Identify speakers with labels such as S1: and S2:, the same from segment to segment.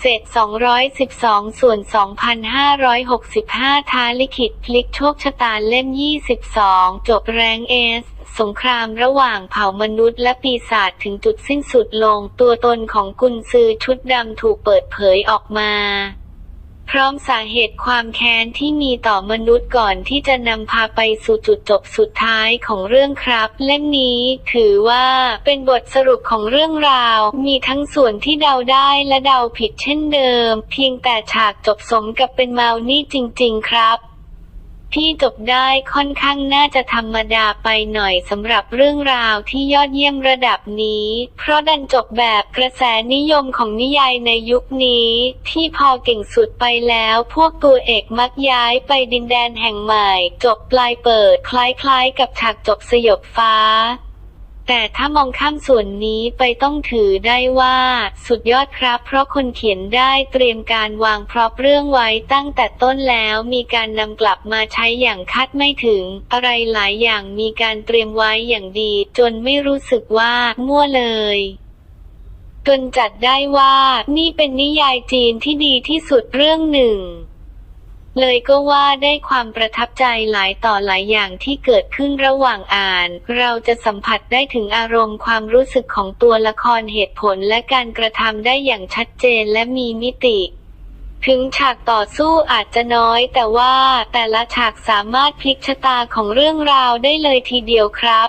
S1: เศษ 212 ส่วน 2,565ทาลิขิตพลิกโชคชะตาเล่ม 22 จบแรงเอส สงครามระหว่างเผ่ามนุษย์และปีศาจถึงจุดสิ้นสุดลง ตัวตนของกุนซือชุดดำถูกเปิดเผยออกมา พร้อมสาเหตุความแค้นที่มีต่อมนุษย์ก่อนที่จะนำพาไปสู่จุดจบสุดท้ายของเรื่องครับ เล่มนี้ถือว่าเป็นบทสรุปของเรื่องราว มีทั้งส่วนที่เดาได้และเดาผิดเช่นเดิม เพียงแต่ฉากจบสมกับเป็นมาวนี่จริง ๆ ครับ ที่จบได้ค่อนข้างน่าจะธรรมดาไปหน่อยสำหรับเรื่องราวที่ยอดเยี่ยมระดับนี้ เพราะดันจบแบบกระแสนิยมของนิยายในยุคนี้ ที่พอเก่งสุดไปแล้วพวกตัวเอกมักย้ายไปดินแดนแห่งใหม่ จบปลายเปิดคล้ายๆกับฉากจบสยบฟ้า แต่ถ้ามองข้ามส่วนนี้ไปต้องถือได้ว่า สุดยอดครับ เพราะคนเขียนได้เตรียมการวางพร็อพเรื่องไว้ตั้งแต่ต้นแล้วมีการนำกลับมาใช้อย่างคาดไม่ถึง อะไรหลายอย่างมีการเตรียมไว้อย่างดี จนไม่รู้สึกว่ามั่วเลยจนจัดได้ว่า นี่เป็นนิยายจีนที่ดีที่สุดเรื่องหนึ่ง เลยก็ว่าได้ความประทับใจหลายต่อหลายอย่างที่เกิดขึ้นระหว่างอ่าน เราจะสัมผัสได้ถึงอารมณ์ความรู้สึกของตัวละครเหตุผลและการกระทำได้อย่างชัดเจนและมีมิติถึงฉากต่อสู้อาจจะน้อยแต่ว่าแต่ละฉากสามารถพลิกชะตาของเรื่องราวได้เลยทีเดียวครับ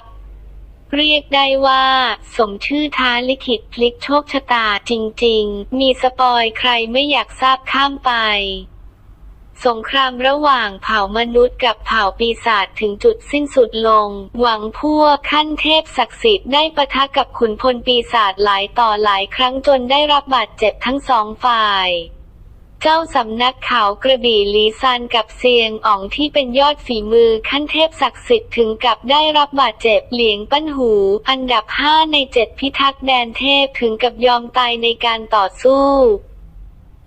S1: เรียกได้ว่า สมชื่อท้าลิขิตพลิกโชคชะตาจริง ๆ มีสปอยใครไม่อยากทราบข้ามไป สงครามระหว่างเผ่ามนุษย์กับเผ่าปีศาจถึงจุดสิ้นสุดลง หวังพวกขั้นเทพศักดิ์สิทธิ์ได้ปะทะกับขุนพลปีศาจหลายต่อหลายครั้งจนได้รับบาดเจ็บทั้งสองฝ่ายเจ้าสำนักเขากระบี่ลีซานกับเซียงอ่องที่เป็นยอดฝีมือขั้นเทพศักดิ์สิทธิ์ถึงกับได้รับบาดเจ็บเหลียงปั้นหู อันดับห้าในเจ็ดพิทักษ์แดนเทพถึงกับยอมตายในการต่อสู้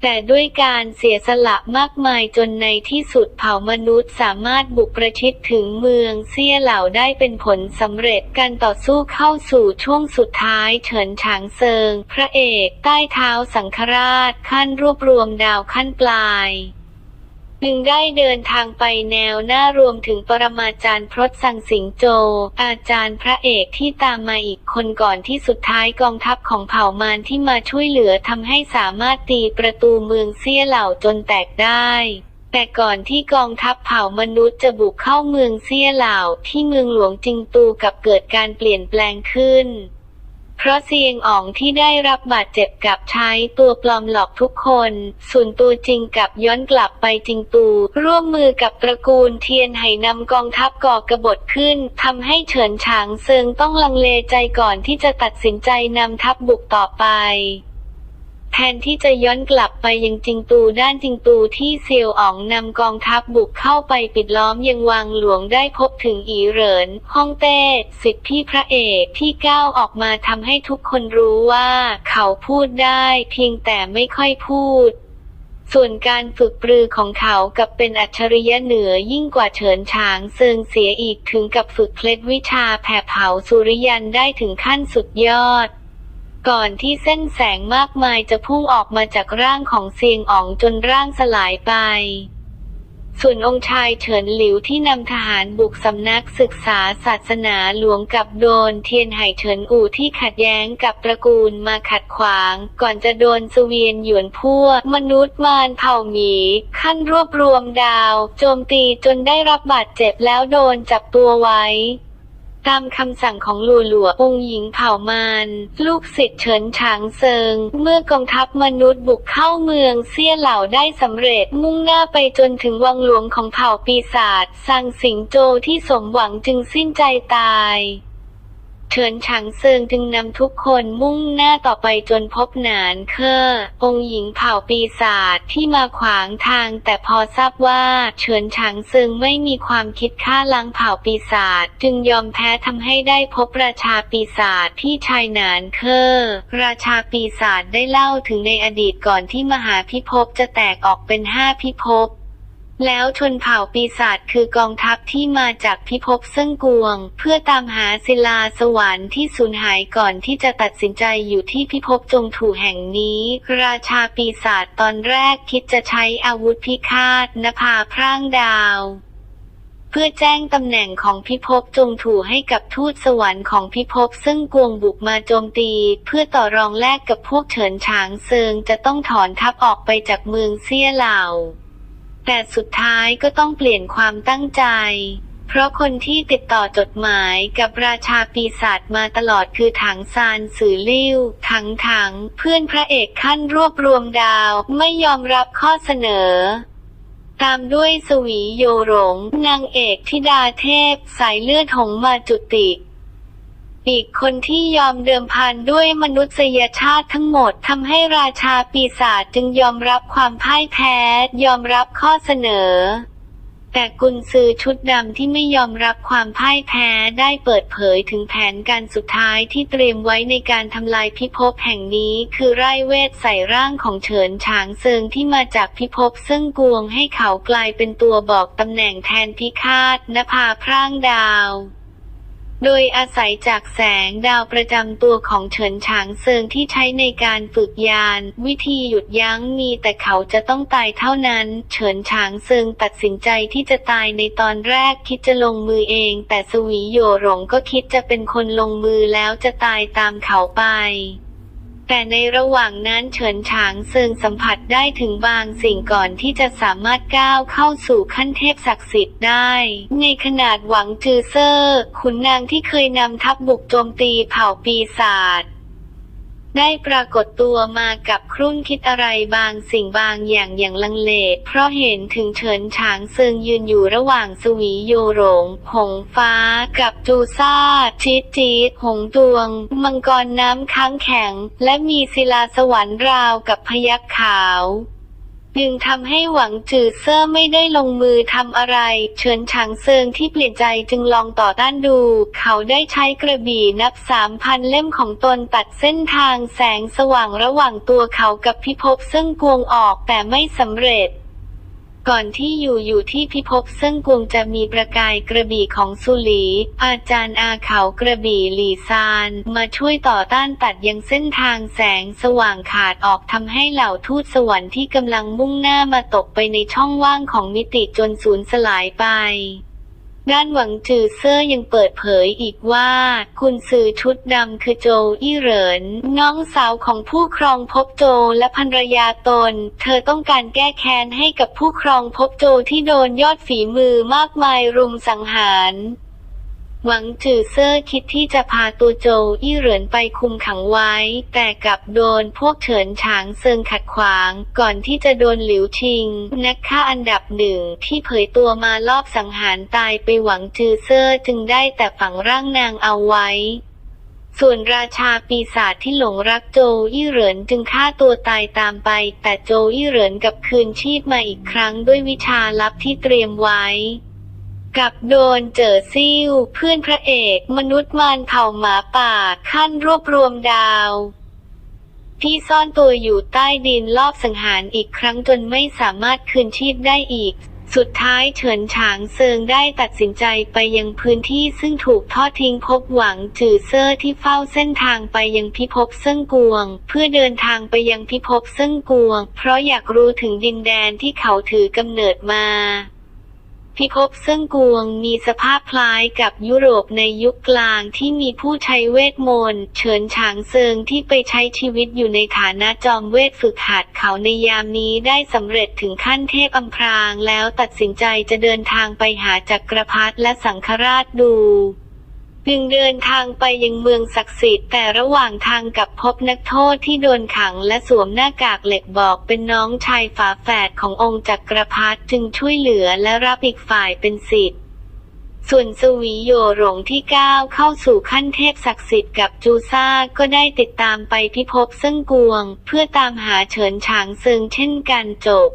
S1: แต่ด้วยการเสียสละมากมายจนในที่สุดเผ่ามนุษย์สามารถบุกประชิดถึงเมืองเซี่ยเหล่าได้เป็นผลสำเร็จการต่อสู้เข้าสู่ช่วงสุดท้ายเฉินฉางเซิง พระเอกใต้เท้าสังฆราชขั้นรวบรวมดาวขั้นปลาย จึงได้เดินทางไปแนวหน้ารวมถึงปรมาจารย์พรตสังสิงโจ อาจารย์พระเอกที่ตามมาอีกคนก่อนที่สุดท้ายกองทัพของเผ่ามารที่มาช่วยเหลือทำให้สามารถตีประตูเมืองเซี่ยเหล่าจนแตกได้แต่ก่อนที่กองทัพเผ่ามนุษย์จะบุกเข้าเมืองเซี่ยเหล่าที่เมืองหลวงจิงตูกับเกิดการเปลี่ยนแปลงขึ้น เพราะเซียงอ๋องที่ได้รับบาดเจ็บกับใช้ตัวปลอมหลอกทุกคน ส่วนตัวจริงกับย้อนกลับไปจริงตูร่วมมือกับตระกูลเทียนไหนำกองทัพก่อกบฏขึ้นทำให้เฉินฉางเซิงต้องลังเลใจก่อนที่จะตัดสินใจนำทัพบุกต่อไป ทนที่จะย้อนกลับไปยังจิงตูด้านจิงตูที่เซียวอ๋องนำกองทัพบุกเข้าไปปิดล้อมยังวังหลวงได้พบถึงอีเหรินฮ่องเต้สิทธิพี่พระเอกที่ก้าวออกมาทำให้ทุกคนรู้ว่าเขาพูดได้เพียงแต่ไม่ค่อยพูดส่วนการฝึกปรือของเขากับเป็นอัจฉริยะเหนือยิ่งกว่าเฉินฉางเซิงเสียอีกถึงกับฝึกเคล็ดวิชาแผ่เผาสุริยันได้ถึงขั้นสุดยอด ก่อนที่เส้นแสงมากมายจะพุ่งออกมาจากร่างของเซียงอ๋องจนร่างสลายไป ส่วนองค์ชายเฉินหลิวที่นำทหารบุกสำนักศึกษาศาสนาหลวงกับโดนเทียนไห่เฉินอู่ที่ขัดแย้งกับตระกูลมาขัดขวาง ก่อนจะโดนสเวียนหยวนพวก มนุษย์มารเผ่าหมี ขั้นรวบรวมดาว โจมตีจนได้รับบาดเจ็บแล้วโดนจับตัวไว้ ตามคำสั่งของหลัวหลัวองค์หญิงเผ่ามานลูกศิษย์เฉินฉางเซิง เมื่อกองทัพมนุษย์บุกเข้าเมืองเซี่ยเหล่าได้สำเร็จ มุ่งหน้าไปจนถึงวังหลวงของเผ่าปีศาจซังสิงโจที่สมหวังจึงสิ้นใจตาย เฉินฉางเซิงจึงนำทุกคนมุ่งหน้าต่อไปจนพบหนานเคอองค์หญิงเผ่าปีศาจที่มาขวางทาง แต่พอทราบว่าเฉินฉางเซิงไม่มีความคิดฆ่าล้างเผ่าปีศาจจึงยอมแพ้ทำให้ได้พบราชาปีศาจที่ชายหนานเคอราชาปีศาจได้เล่าถึงในอดีตก่อนที่มหาพิภพจะแตกออกเป็นห้าพิภพ แล้วชนเผ่าปีศาจคือกองทัพที่มาจากพิภพซึ่งกวง เพื่อตามหาศิลาสวรรค์ที่สูญหายก่อนที่จะตัดสินใจอยู่ที่พิภพจงถูแห่งนี้ ราชาปีศาจตอนแรกคิดจะใช้อาวุธพิฆาตนภาพร่างดาวเพื่อแจ้งตำแหน่งของพิภพจงถูให้กับทูตสวรรค์ของพิภพซึ่งกวงบุกมาโจมตี เพื่อต่อรองแลกกับพวกเฉินฉางเซิงจะต้องถอนทัพออกไปจากเมืองเซี่ยเหล่า แต่สุดท้ายก็ต้องเปลี่ยนความตั้งใจ เพราะคนที่ติดต่อจดหมายกับราชาปีศาจมาตลอดคือถังซานสือลิ่วถังถังเพื่อนพระเอกขั้นรวบรวมดาวไม่ยอมรับข้อเสนอตามด้วยสวีโยหลงนางเอกธิดาเทพ สายเลือดหงมาจุติ อีกคนที่ยอมเดิมพันด้วยมนุษยชาติทั้งหมดทำให้ราชาปีศาจจึงยอมรับความพ่ายแพ้ ยอมรับข้อเสนอ แต่กุนซือชุดดำที่ไม่ยอมรับความพ่ายแพ้ได้เปิดเผยถึงแผนการสุดท้ายที่เตรียมไว้ในการทำลายพิภพแห่งนี้คือไร่เวทใส่ร่างของเฉินฉางเซิงที่มาจากพิภพซึ่งกวงให้เขากลายเป็นตัวบอกตำแหน่งแทนพิฆาตนภาพร่างดาว โดยอาศัยจากแสงดาวประจำตัวของเฉินฉางเซิงที่ใช้ในการฝึกยาน วิธีหยุดยั้งมีแต่เขาจะต้องตายเท่านั้น เฉินฉางเซิงตัดสินใจที่จะตายในตอนแรกคิดจะลงมือเอง แต่สวีโยหลงก็คิดจะเป็นคนลงมือแล้วจะตายตามเขาไป แต่ในระหว่างนั้นเฉินฉางเซิงสัมผัสได้ถึงบางสิ่งก่อนที่จะสามารถก้าวเข้าสู่ขั้นเทพศักดิ์สิทธิ์ได้ ในขนาดหวังจือเซอร์ขุนนางที่เคยนำทัพบุกโจมตีเผ่าปีศาจ ได้ปรากฏตัวมากับครุ่นคิดอะไรบางสิ่งบางอย่างอย่างลังเล เพราะเห็นถึงเฉินฉางเซิงยืนอยู่ระหว่างสวีโยหลงหงฟ้า กับจูซ่าจีดจีดหงตวง มังกรน้ำค้างแข็ง และมีศิลาสวรรค์ราวกับพยักขาว จึงทำให้หวังจือเซอร์ไม่ได้ลงมือทำอะไร เฉินฉางเซิงที่เปลี่ยนใจจึงลองต่อต้านดู เขาได้ใช้กระบี่นับสามพันเล่มของตนตัดเส้นทางแสงสว่างระหว่างตัวเขากับพิภพซึ่งกวงออกแต่ไม่สำเร็จ ก่อนที่อยู่อยู่ที่พิภพซึ่งกวงจะมีประกายกระบี่ของสุหลี อาจารย์อาเขากระบี่หลีซาน มาช่วยต่อต้านตัดยังเส้นทางแสงสว่างขาดออกทำให้เหล่าทูตสวรรค์ที่กำลังมุ่งหน้ามาตกไปในช่องว่างของมิติจนสูญสลายไป ด้านหวังจือเซอร์ยังเปิดเผยอีกว่า คุณสื่อชุดดำคือโจอี้เหริน น้องสาวของผู้ครองพบโจและภรรยาตน เธอต้องการแก้แค้นให้กับผู้ครองพบโจที่โดนยอดฝีมือมากมายรุมสังหาร หวังจือเซอร์คิดที่จะพาตัวโจอี้เหรินไปคุมขังไว้ แต่กลับโดนพวกเฉินฉางเซิงขัดขวาง ก่อนที่จะโดนหลิวชิง นักฆ่าอันดับหนึ่งที่เผยตัวมาลอบสังหารตายไปหวังจือเซอร์จึงได้แต่ฝังร่างนางเอาไว้ส่วนราชาปีศาจที่หลงรักโจอี้เหรินจึงฆ่าตัวตายตามไป แต่โจอี้เหรินกลับคืนชีพมาอีกครั้งด้วยวิชาลับที่เตรียมไว้ กับโดนเจอซิ่วเพื่อนพระเอกมนุษย์มารเผ่าหมาป่าขั้นรวบรวมดาว ที่ซ่อนตัวอยู่ใต้ดินลอบสังหารอีกครั้งจนไม่สามารถคืนชีพได้อีก สุดท้ายเฉินฉางเซิงได้ตัดสินใจไปยังพื้นที่ซึ่งถูกทอดทิ้งพบหวังจือเซอร์ที่เฝ้าเส้นทางไปยังพิภพเซิ่งกวง เพื่อเดินทางไปยังพิภพเซิ่งกวง เพราะอยากรู้ถึงดินแดนที่เขาถือกำเนิดมา พิภพซึ่งกวงมีสภาพคล้ายกับยุโรปในยุคกลางที่มีผู้ใช้เวทมนต์เฉินฉางเซิงที่ไปใช้ชีวิตอยู่ในฐานะจอมเวทฝึกหัดเขาในยามนี้ได้สำเร็จถึงขั้นเทพอัมพรางแล้วตัดสินใจจะเดินทางไปหาจักรพรรดิและสังฆราชดู จึงเดินทางไปยังเมืองศักดิ์สิทธิ์แต่ระหว่างทางกับพบนักโทษที่โดนขังและสวมหน้ากากเหล็กบอกเป็นน้องชายฝาแฝดขององค์จักรพรรดิจึงช่วยเหลือและรับอีกฝ่ายเป็นสิทธิ์ส่วนสวีโยหลงที่ก้าวเข้าสู่ขั้นเทพศักดิ์สิทธิ์กับจูซ่าก็ได้ติดตามไปพิภพซึ่งกวง เพื่อตามหาเฉินฉางเซิงเช่นกันจบ